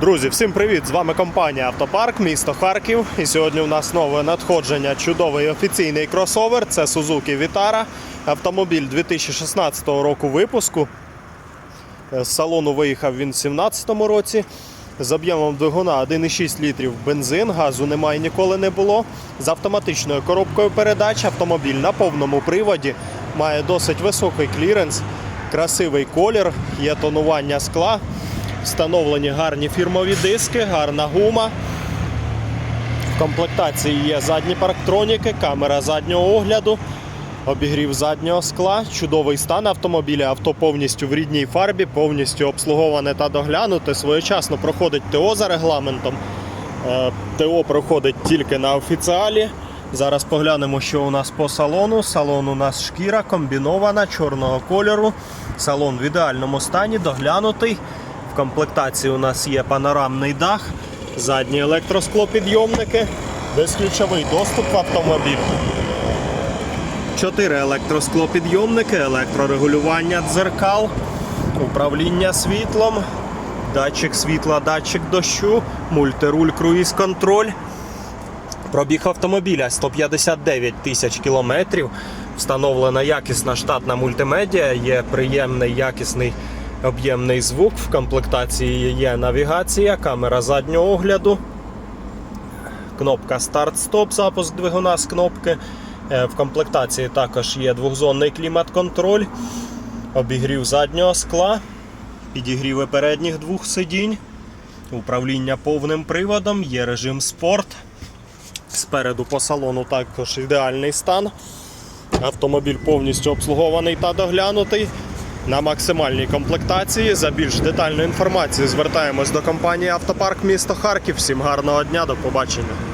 Друзі, всім привіт! З вами компанія Автопарк, місто Харків. І сьогодні у нас нове надходження. Чудовий офіційний кросовер. Це Suzuki Vitara. Автомобіль 2016 року випуску. З салону виїхав він в 2017 році. З об'ємом двигуна 1,6 літрів бензин, газу немає ніколи не було. З автоматичною коробкою передач автомобіль на повному приводі має досить високий кліренс, красивий колір, є тонування скла, встановлені гарні фірмові диски, гарна гума. В комплектації є задні парктроніки, камера заднього огляду, обігрів заднього скла, чудовий стан автомобіля, авто повністю в рідній фарбі, повністю обслуговане та доглянуте. Своєчасно проходить ТО за регламентом. Е, ТО проходить тільки на офіціалі. Зараз поглянемо, що у нас по салону. Салон у нас шкіра комбінована чорного кольору. Салон в ідеальному стані, доглянутий. В комплектації у нас є панорамний дах, задні електросклопідйомники, безключовий доступ в автомобіль. Чотири електросклопідйомники, електрорегулювання дзеркал, управління світлом, датчик світла, датчик дощу, мультируль, круїз контроль. Пробіг автомобіля 159 тисяч кілометрів. Встановлена якісна штатна мультимедіа, є приємний якісний об'ємний звук. В комплектації є навігація, камера заднього огляду, кнопка старт-стоп, запуск двигуна з кнопки. Е, В комплектації також є двохзонний клімат-контроль, обігрів заднього скла, підігріви передніх двох сидінь, управління повним приводом, є режим спорт. Спереду по салону також ідеальний стан. Автомобіль повністю обслугований та доглянутий. На максимальній комплектації. За більш детальну інформацію звертаємось до компанії Автопарк місто Харків. Всім гарного дня, до побачення.